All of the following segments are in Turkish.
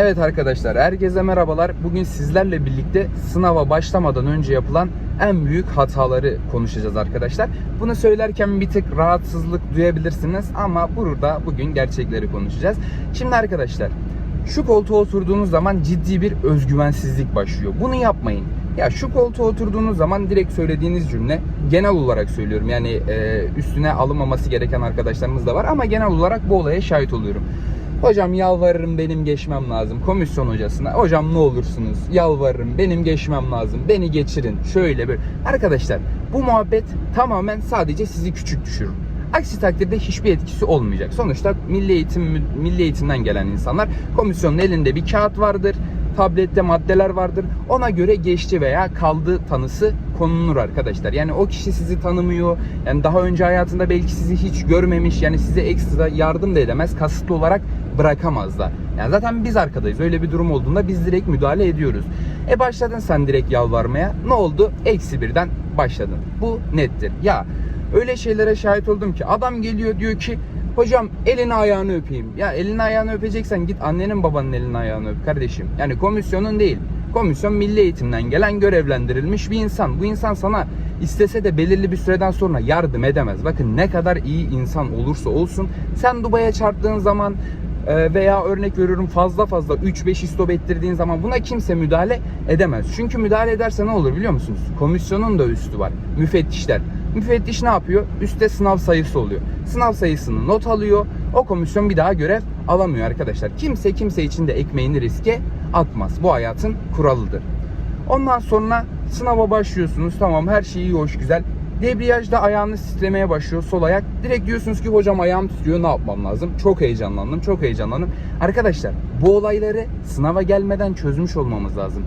Evet arkadaşlar herkese merhabalar. Bugün sizlerle birlikte sınava başlamadan önce yapılan en büyük hataları konuşacağız arkadaşlar. Bunu söylerken bir tık rahatsızlık duyabilirsiniz ama burada bugün gerçekleri konuşacağız. Şimdi arkadaşlar şu koltuğa oturduğunuz zaman ciddi bir özgüvensizlik başlıyor. Bunu yapmayın. Ya şu koltuğa oturduğunuz zaman direkt söylediğiniz cümle genel olarak söylüyorum. Yani e, üstüne alınmaması gereken arkadaşlarımız da var ama genel olarak bu olaya şahit oluyorum. Hocam yalvarırım benim geçmem lazım komisyon hocasına. Hocam ne olursunuz yalvarırım benim geçmem lazım. Beni geçirin. Şöyle bir. Arkadaşlar bu muhabbet tamamen sadece sizi küçük düşürür. Aksi takdirde hiçbir etkisi olmayacak. Sonuçta milli eğitim milli eğitimden gelen insanlar komisyonun elinde bir kağıt vardır. Tablette maddeler vardır. Ona göre geçti veya kaldı tanısı konulur arkadaşlar. Yani o kişi sizi tanımıyor. Yani daha önce hayatında belki sizi hiç görmemiş. Yani size ekstra yardım da edemez. Kasıtlı olarak bırakamaz da. Yani zaten biz arkadayız. Öyle bir durum olduğunda biz direkt müdahale ediyoruz. E başladın sen direkt yalvarmaya. Ne oldu? Eksi birden başladın. Bu nettir. Ya öyle şeylere şahit oldum ki adam geliyor diyor ki Hocam elini ayağını öpeyim. Ya elini ayağını öpeceksen git annenin babanın elini ayağını öp kardeşim. Yani komisyonun değil. Komisyon milli eğitimden gelen görevlendirilmiş bir insan. Bu insan sana istese de belirli bir süreden sonra yardım edemez. Bakın ne kadar iyi insan olursa olsun sen Dubai'ye çarptığın zaman veya örnek veriyorum fazla fazla 3-5 istop ettirdiğin zaman buna kimse müdahale edemez. Çünkü müdahale ederse ne olur biliyor musunuz? Komisyonun da üstü var. Müfettişler. Müfettiş ne yapıyor? Üste sınav sayısı oluyor. Sınav sayısını not alıyor. O komisyon bir daha görev alamıyor arkadaşlar. Kimse kimse için de ekmeğini riske atmaz. Bu hayatın kuralıdır. Ondan sonra sınava başlıyorsunuz. Tamam her şey iyi hoş güzel. Debriyajda ayağınız titremeye başlıyor sol ayak. Direkt diyorsunuz ki hocam ayağım titriyor ne yapmam lazım? Çok heyecanlandım çok heyecanlandım. Arkadaşlar bu olayları sınava gelmeden çözmüş olmamız lazım.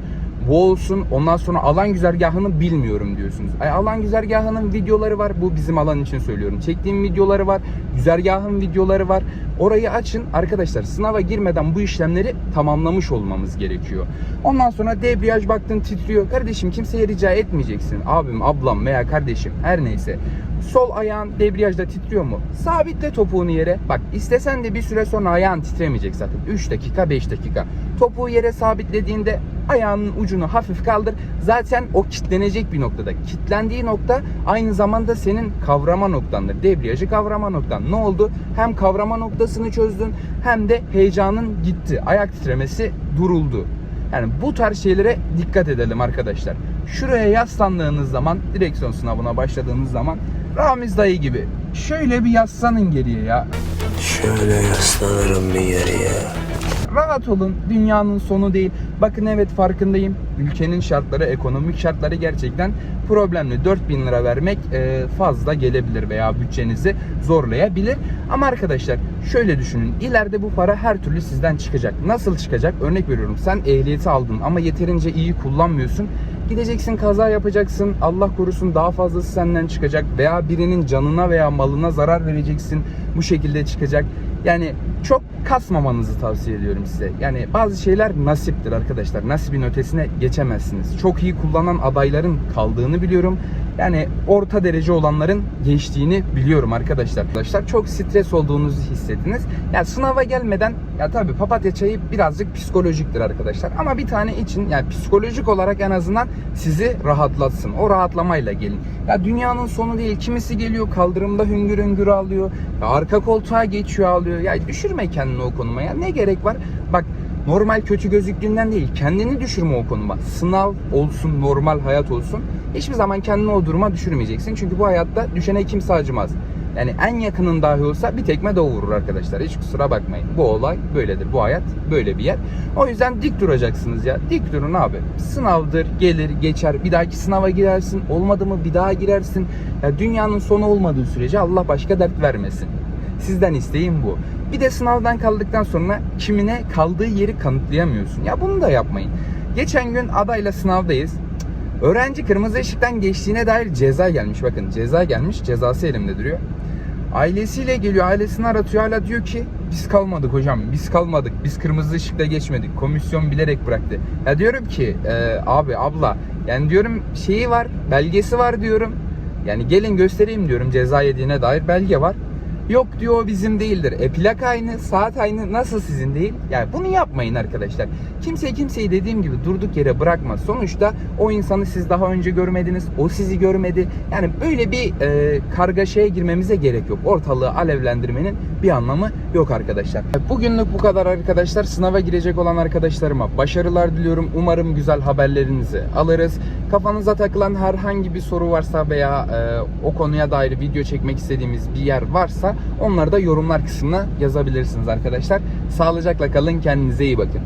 Bu olsun ondan sonra alan güzergahını bilmiyorum diyorsunuz. Ay alan güzergahının videoları var. Bu bizim alan için söylüyorum. Çektiğim videoları var. Güzergahın videoları var. Orayı açın. Arkadaşlar sınava girmeden bu işlemleri tamamlamış olmamız gerekiyor. Ondan sonra debriyaj baktın titriyor. Kardeşim kimseye rica etmeyeceksin. Abim, ablam veya kardeşim her neyse. Sol ayağın debriyajda titriyor mu? Sabitle topuğunu yere. Bak istesen de bir süre sonra ayağın titremeyecek zaten. 3 dakika 5 dakika. Topuğu yere sabitlediğinde ayağının ucunu hafif kaldır. Zaten o kitlenecek bir noktada. Kitlendiği nokta aynı zamanda senin kavrama noktandır. Debriyajı kavrama noktan. Ne oldu? Hem kavrama noktasını çözdün hem de heyecanın gitti. Ayak titremesi duruldu. Yani bu tarz şeylere dikkat edelim arkadaşlar. Şuraya yaslandığınız zaman, direksiyon sınavına başladığınız zaman Ramiz dayı gibi şöyle bir yaslanın geriye ya. Şöyle yaslanırım bir yere Rahat olun. Dünyanın sonu değil. Bakın evet farkındayım. Ülkenin şartları, ekonomik şartları gerçekten problemli. 4000 lira vermek e, fazla gelebilir veya bütçenizi zorlayabilir. Ama arkadaşlar şöyle düşünün. İleride bu para her türlü sizden çıkacak. Nasıl çıkacak? Örnek veriyorum. Sen ehliyeti aldın ama yeterince iyi kullanmıyorsun. Gideceksin kaza yapacaksın. Allah korusun daha fazlası senden çıkacak. Veya birinin canına veya malına zarar vereceksin. Bu şekilde çıkacak. Yani çok kasmamanızı tavsiye ediyorum size. Yani bazı şeyler nasiptir arkadaşlar. Nasibin ötesine geçemezsiniz. Çok iyi kullanan adayların kaldığını biliyorum. Yani orta derece olanların geçtiğini biliyorum arkadaşlar. Arkadaşlar çok stres olduğunuzu hissettiniz. Ya sınava gelmeden ya tabii papatya çayı birazcık psikolojiktir arkadaşlar. Ama bir tane için yani psikolojik olarak en azından sizi rahatlatsın. O rahatlamayla gelin. Ya dünyanın sonu değil. Kimisi geliyor kaldırımda hüngür hüngür ağlıyor. Ya arka koltuğa geçiyor ağlıyor. Ya düşürme kendini o konuma ya. Ne gerek var? Bak normal kötü gözüktüğünden değil kendini düşürme o konuma. Sınav olsun, normal hayat olsun. Hiçbir zaman kendini o duruma düşürmeyeceksin. Çünkü bu hayatta düşene kimse acımaz. Yani en yakının dahi olsa bir tekme de vurur arkadaşlar. Hiç kusura bakmayın. Bu olay böyledir. Bu hayat böyle bir yer. O yüzden dik duracaksınız ya. Dik durun abi. Sınavdır, gelir, geçer. Bir dahaki sınava girersin. Olmadı mı bir daha girersin. Ya dünyanın sonu olmadığı sürece Allah başka dert vermesin. Sizden isteğim bu. Bir de sınavdan kaldıktan sonra kimine kaldığı yeri kanıtlayamıyorsun. Ya bunu da yapmayın. Geçen gün adayla sınavdayız. Öğrenci kırmızı ışıktan geçtiğine dair ceza gelmiş. Bakın ceza gelmiş. Cezası elimde duruyor. Ailesiyle geliyor. Ailesini aratıyor. Hala diyor ki biz kalmadık hocam. Biz kalmadık. Biz kırmızı ışıkta geçmedik. Komisyon bilerek bıraktı. Ya diyorum ki e, abi abla yani diyorum şeyi var. Belgesi var diyorum. Yani gelin göstereyim diyorum ceza yediğine dair belge var. Yok diyor bizim değildir. E plak aynı, saat aynı. Nasıl sizin değil? Yani bunu yapmayın arkadaşlar. Kimse kimseyi dediğim gibi durduk yere bırakmaz. Sonuçta o insanı siz daha önce görmediniz. O sizi görmedi. Yani böyle bir e, kargaşaya girmemize gerek yok. Ortalığı alevlendirmenin bir anlamı yok arkadaşlar. Bugünlük bu kadar arkadaşlar. Sınava girecek olan arkadaşlarıma başarılar diliyorum. Umarım güzel haberlerinizi alırız. Kafanıza takılan herhangi bir soru varsa veya e, o konuya dair video çekmek istediğimiz bir yer varsa onları da yorumlar kısmına yazabilirsiniz arkadaşlar. Sağlıcakla kalın. Kendinize iyi bakın.